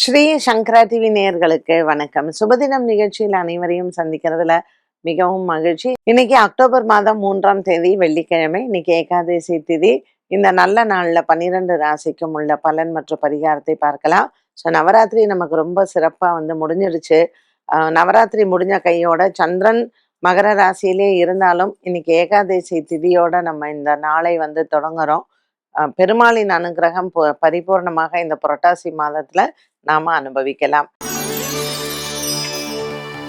ஸ்ரீ சங்கரா TV நேயர்களுக்கு வணக்கம். சுபதினம் நிகழ்ச்சியில் அனைவரையும் சந்திக்கிறதுல மிகவும் மகிழ்ச்சி. இன்னைக்கு அக்டோபர் மாதம் மூன்றாம் தேதி வெள்ளிக்கிழமை இன்னைக்கு ஏகாதசி திதி. இந்த நல்ல நாள்ல பன்னிரெண்டு ராசிக்கும் உள்ள பலன் மற்றும் பரிகாரத்தை பார்க்கலாம். ஸோ நவராத்திரி நமக்கு ரொம்ப சிறப்பாக வந்து முடிஞ்சிடுச்சு. நவராத்திரி முடிஞ்ச கையோட சந்திரன் மகர ராசியிலே இருந்தாலும் இன்னைக்கு ஏகாதசி திதியோட நம்ம இந்த நாளை வந்து தொடங்குறோம். பெருமாளின் அனுகிரகம் பரிபூர்ணமாக இந்த புரட்டாசி மாதத்துல நாம அனுபவிக்கலாம்.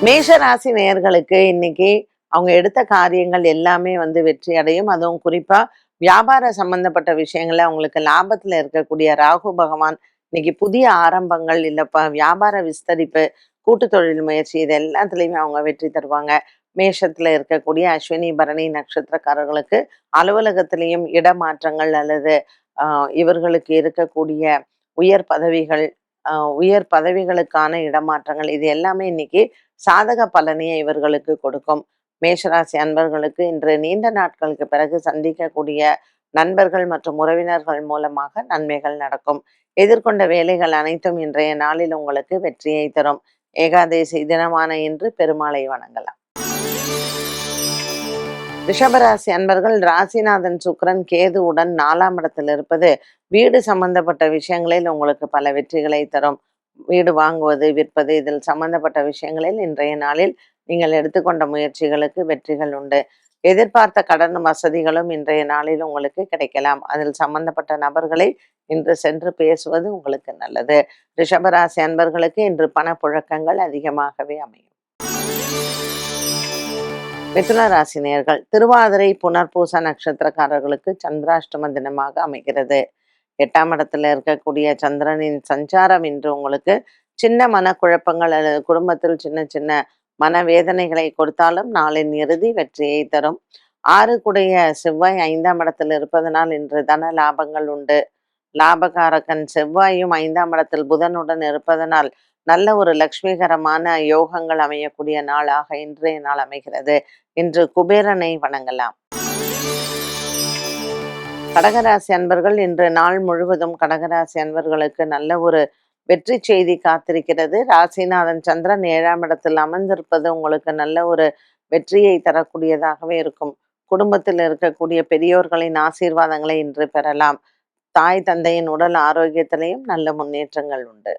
மேஷ ராசி நேயர்களுக்கு இன்னைக்கு அவங்க எடுத்த காரியங்கள் எல்லாமே வந்து வெற்றி அடையும். அதுவும் குறிப்பா வியாபார சம்பந்தப்பட்ட விஷயங்கள்ல அவங்களுக்கு லாபத்துல இருக்கக்கூடிய ராகு பகவான் இன்னைக்கு புதிய ஆரம்பங்கள் இல்ல ப வியாபார விஸ்தரிப்பு கூட்டு தொழில் முயற்சி இது எல்லாத்துலயுமே அவங்க வெற்றி தருவாங்க. மேஷத்துல இருக்கக்கூடிய அஸ்வினி பரணி நட்சத்திரக்காரர்களுக்கு அலுவலகத்திலையும் இடமாற்றங்கள் அல்லது ஆஹ் இவர்களுக்கு இருக்கக்கூடிய உயர் பதவிகள் உயர் பதவிகளுக்கான இடமாற்றங்கள். இது எல்லாமே இன்னைக்கு சாதக பலனையை இவர்களுக்கு கொடுக்கும். மேஷராசி அன்பர்களுக்கு இன்று நீண்ட நாட்களுக்கு பிறகு சந்திக்கக்கூடிய நண்பர்கள் மற்றும் உறவினர்கள் மூலமாக நன்மைகள் நடக்கும். எதிர்கொண்ட வேலைகள் அனைத்தும் இன்றைய நாளில் உங்களுக்கு வெற்றியை தரும். ஏகாதசி தினமான இன்று பெருமாளை வணங்கலாம். ரிஷபராசி அன்பர்கள் ராசிநாதன் சுக்கிரன் கேதுவுடன் நாலாம் இடத்தில் இருப்பது வீடு சம்பந்தப்பட்ட விஷயங்களில் உங்களுக்கு பல வெற்றிகளை தரும். வீடு வாங்குவது விற்பது இதில் சம்பந்தப்பட்ட விஷயங்களில் இன்றைய நாளில் நீங்கள் எடுத்துக்கொண்ட முயற்சிகளுக்கு வெற்றிகள் உண்டு. எதிர்பார்த்த கடன் வசதிகளும் இன்றைய நாளில் உங்களுக்கு கிடைக்கலாம். அதில் சம்பந்தப்பட்ட நபர்களை இன்று சென்று பேசுவது உங்களுக்கு நல்லது. ரிஷபராசி அன்பர்களுக்கு இன்று பணப்புழக்கங்கள் அதிகமாகவே அமையும். மிதுன ராசி நேர்கள் திருவாதிரை புனர்பூச நட்சத்திரக்காரர்களுக்கு சந்திராஷ்டம தினமாக அமைகிறது. எட்டாம் இடத்துல இருக்கக்கூடிய சந்திரனின் சஞ்சாரம் இன்று உங்களுக்கு சின்ன மன குழப்பங்கள் அல்லது குடும்பத்தில் சின்ன சின்ன மனவேதனைகளை கொடுத்தாலும் நாளின் இறுதி வெற்றியை தரும். ஆறு குடைய செவ்வாய் ஐந்தாம் இடத்தில் இருப்பதனால் இன்று தன லாபங்கள் உண்டு. லாபகாரகன் செவ்வாயும் ஐந்தாம் இடத்தில் புதனுடன் இருப்பதனால் நல்ல ஒரு லக்ஷ்மிகரமான யோகங்கள் அமையக்கூடிய நாளாக இன்றைய நாள் அமைகிறது. இன்று குபேரனை வணங்கலாம். கடகராசி அன்பர்கள் இன்று நாள் முழுவதும் கடகராசி அன்பர்களுக்கு நல்ல ஒரு வெற்றி செய்தி காத்திருக்கிறது. ராசிநாதன் சந்திரன் ஏழாம் இடத்தில் அமர்ந்திருப்பது உங்களுக்கு நல்ல ஒரு வெற்றியை தரக்கூடியதாகவே இருக்கும். குடும்பத்தில் இருக்கக்கூடிய பெரியோர்களின் ஆசீர்வாதங்களை இன்று பெறலாம். தாய் தந்தையின் உடல் ஆரோக்கியத்திலையும் நல்ல முன்னேற்றங்கள் உண்டு.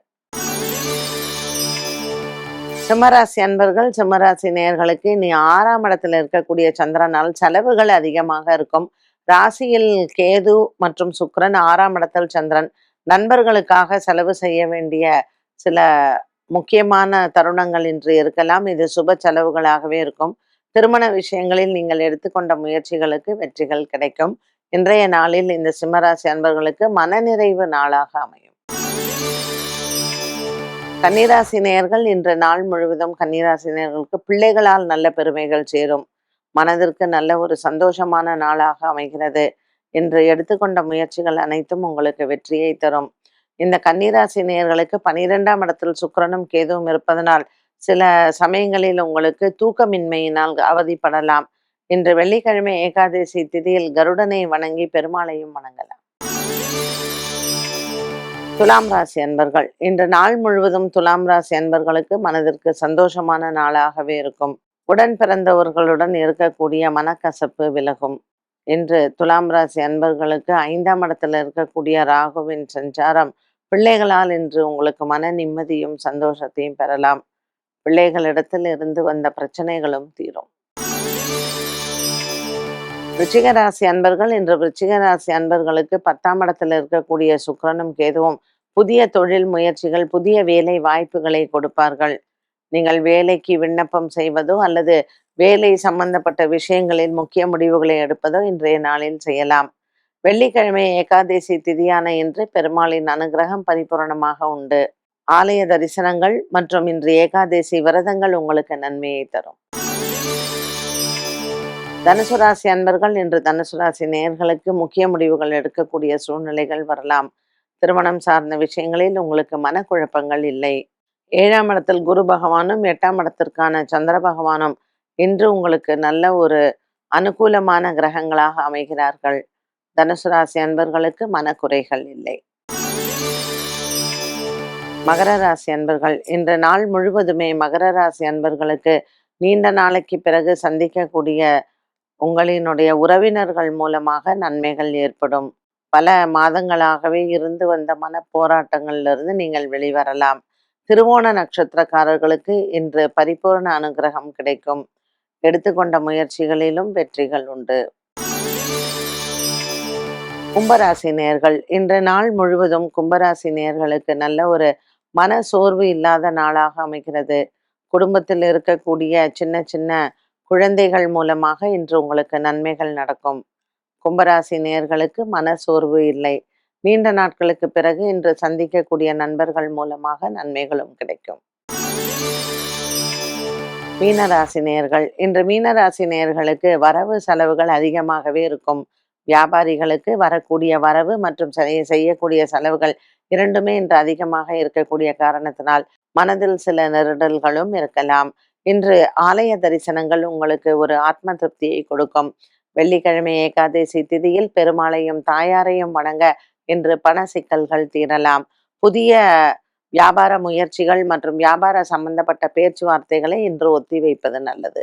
சிம்மராசி அன்பர்கள் சிம்மராசி நேயர்களுக்கு இனி ஆறாம் இடத்துல இருக்கக்கூடிய சந்திரனால் செலவுகள் அதிகமாக இருக்கும். ராசியில் கேது மற்றும் சுக்கரன் ஆறாம் இடத்தில் சந்திரன். நண்பர்களுக்காக செலவு செய்ய வேண்டிய சில முக்கியமான தருணங்கள் இன்று இருக்கலாம். இது சுப செலவுகளாகவே இருக்கும். திருமண விஷயங்களில் நீங்கள் எடுத்துக்கொண்ட முயற்சிகளுக்கு வெற்றிகள் கிடைக்கும். இன்றைய நாளில் இந்த சிம்மராசி அன்பர்களுக்கு மனநிறைவு நாளாக அமையும். கன்னிராசினியர்கள் இன்று நாள் முழுவதும் கன்னிராசினியர்களுக்கு பிள்ளைகளால் நல்ல பெருமைகள் சேரும். மனதிற்கு நல்ல ஒரு சந்தோஷமான நாளாக அமைகிறது. இன்று எடுத்துக்கொண்ட முயற்சிகள் அனைத்தும் உங்களுக்கு வெற்றியை தரும். இந்த கன்னிராசி நேயர்களுக்கு பனிரெண்டாம் இடத்தில் சுக்கரனும் கேதுவும் இருப்பதனால் சில சமயங்களில் உங்களுக்கு தூக்கமின்மையினால் அவதிப்படலாம். இன்று வெள்ளிக்கிழமை ஏகாதசி திதியில் கருடனை வணங்கி பெருமாளையும் வணங்கலாம். துலாம் ராசி அன்பர்கள் இன்று நாள் முழுவதும் துலாம் ராசி அன்பர்களுக்கு மனதிற்கு சந்தோஷமான நாளாகவே இருக்கும். உடன் பிறந்தவர்களுடன் இருக்கக்கூடிய மனக்கசப்பு விலகும். இன்று துலாம் ராசி அன்பர்களுக்கு ஐந்தாம் இடத்துல இருக்கக்கூடிய ராகுவின் சஞ்சாரம் பிள்ளைகளால் இன்று உங்களுக்கு மன நிம்மதியும் சந்தோஷத்தையும் பெறலாம். பிள்ளைகளிடத்தில் இருந்து வந்த பிரச்சனைகளும் தீரும். விருச்சிக ராசி அன்பர்கள் இன்று விருச்சிக ராசி அன்பர்களுக்கு பத்தாம் இடத்துல இருக்கக்கூடிய சுக்கிரனும் கேதுவும் புதிய தொழில் முயற்சிகள் புதிய வேலை வாய்ப்புகளை கொடுப்பார்கள். நீங்கள் வேலைக்கு விண்ணப்பம் செய்வதோ அல்லது வேலை சம்பந்தப்பட்ட விஷயங்களில் முக்கிய முடிவுகளை எடுப்பதோ இன்றைய நாளில் செய்யலாம். வெள்ளிக்கிழமை ஏகாதசி திதியான இன்று பெருமாளின் அனுகிரகம் பரிபூரணமாக உண்டு. ஆலய தரிசனங்கள் மற்றும் இன்று ஏகாதசி விரதங்கள் உங்களுக்கு நன்மையை தரும். தனுசு ராசி அன்பர்கள் இன்று தனுசு ராசி நேர்களுக்கு முக்கிய முடிவுகள் எடுக்கக்கூடிய சூழ்நிலைகள் வரலாம். திருமணம் சார்ந்த விஷயங்களில் உங்களுக்கு மனக்குழப்பங்கள் இல்லை. ஏழாம் இடத்தில் குரு பகவானும் எட்டாம் இடத்திற்கான சந்திர பகவானும் இன்று உங்களுக்கு நல்ல ஒரு அனுகூலமான கிரகங்களாக அமைகிறார்கள். தனுசு ராசி அன்பர்களுக்கு மனக்குறைகள் இல்லை. மகர ராசி அன்பர்கள் இன்று நாள் முழுவதுமே மகர ராசி அன்பர்களுக்கு நீண்ட நாளைக்கு பிறகு சந்திக்கக்கூடிய உங்களினுடைய உறவினர்கள் மூலமாக நன்மைகள் ஏற்படும். பல மாதங்களாகவே இருந்து வந்த மன போராட்டங்களிலிருந்து நீங்கள் வெளிவரலாம். திருவோண நட்சத்திரக்காரர்களுக்கு இன்று பரிபூர்ண அனுகிரகம் கிடைக்கும். எடுத்துக்கொண்ட முயற்சிகளிலும் வெற்றிகள் உண்டு. கும்பராசி நேர்கள் இன்று நாள் முழுவதும் கும்பராசி நேர்களுக்கு நல்ல ஒரு மன சோர்வு இல்லாத நாளாக அமைகிறது. குடும்பத்தில் இருக்கக்கூடிய சின்ன சின்ன குழந்தைகள் மூலமாக இன்று உங்களுக்கு நன்மைகள் நடக்கும். கும்பராசி நேர்களுக்கு மன சோர்வு இல்லை. நீண்ட நாட்களுக்கு பிறகு இன்று சந்திக்கக்கூடிய நண்பர்கள் மூலமாக நன்மைகளும் கிடைக்கும். மீனராசி நேர்கள். இன்று மீனராசி நேர்களுக்கு வரவு செலவுகள் அதிகமாகவே இருக்கும். வியாபாரிகளுக்கு வரக்கூடிய வரவு மற்றும் செய்யக்கூடிய செலவுகள் இரண்டுமே இன்று அதிகமாக இருக்கக்கூடிய காரணத்தினால் மனதில் சில நெருடல்களும் இருக்கலாம். இன்று ஆலய தரிசனங்கள் உங்களுக்கு ஒரு ஆத்ம திருப்தியை கொடுக்கும். வெள்ளிக்கிழமை ஏகாதசி திதியில் பெருமாளையும் தாயாரையும் வணங்க இன்று பண சிக்கல்கள் தீரலாம். புதிய வியாபார முயற்சிகள் மற்றும் வியாபார சம்பந்தப்பட்ட பேச்சுவார்த்தைகளை இன்று ஒத்தி வைப்பது நல்லது.